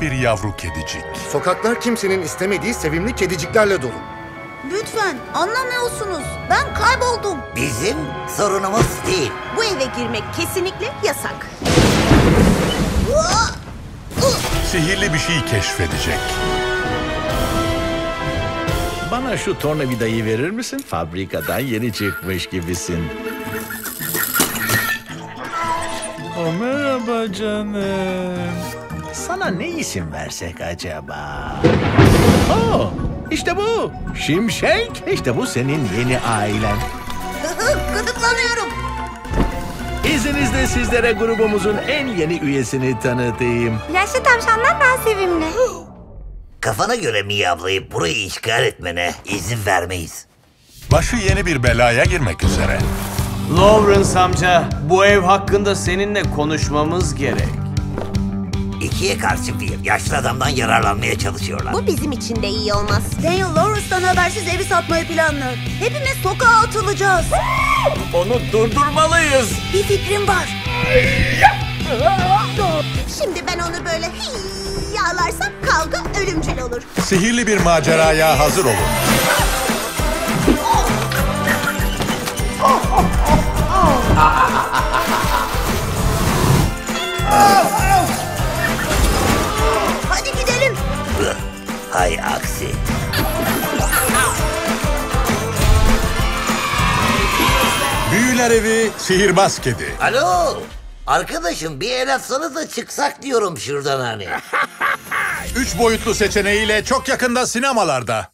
bir yavru kedicik. Sokaklar kimsenin istemediği sevimli kediciklerle dolu. Lütfen anlamıyorsunuz. Ben kayboldum. Bizim sorunumuz değil. Bu eve girmek kesinlikle yasak. Sihirli bir şey keşfedecek. Bana şu tornavidayı verir misin? Fabrikadan yeni çıkmış gibisin. O merhaba canım. Sana ne isim versek acaba? Oh, işte bu. Şimşek. İşte bu senin yeni ailen. Gıdıklanıyorum. İzninizle sizlere grubumuzun en yeni üyesini tanıtayım. Yaşlı tavşanlar daha sevimli. Kafana göre miyavlayıp burayı işgal etmene izin vermeyiz. Başı yeni bir belaya girmek üzere. Lawrence amca, bu ev hakkında seninle konuşmamız gerek. İkiye karşı bir yaşlı adamdan yararlanmaya çalışıyorlar. Bu bizim için de iyi olmaz. Daniel Lawrence'dan habersiz evi satmayı planlıyor. Hepimiz sokağa atılacağız. Onu durdurmalıyız. Bir fikrim var. Şimdi ben onu böyle yağlarsam kavga ölümcül olur. Sihirli bir maceraya hazır olun. Hadi Hay aksi. Büyüler evi, sihirbaz kedi. Alo. Arkadaşım bir el atsanız da çıksak diyorum şuradan hani. Üç boyutlu seçeneğiyle çok yakında sinemalarda.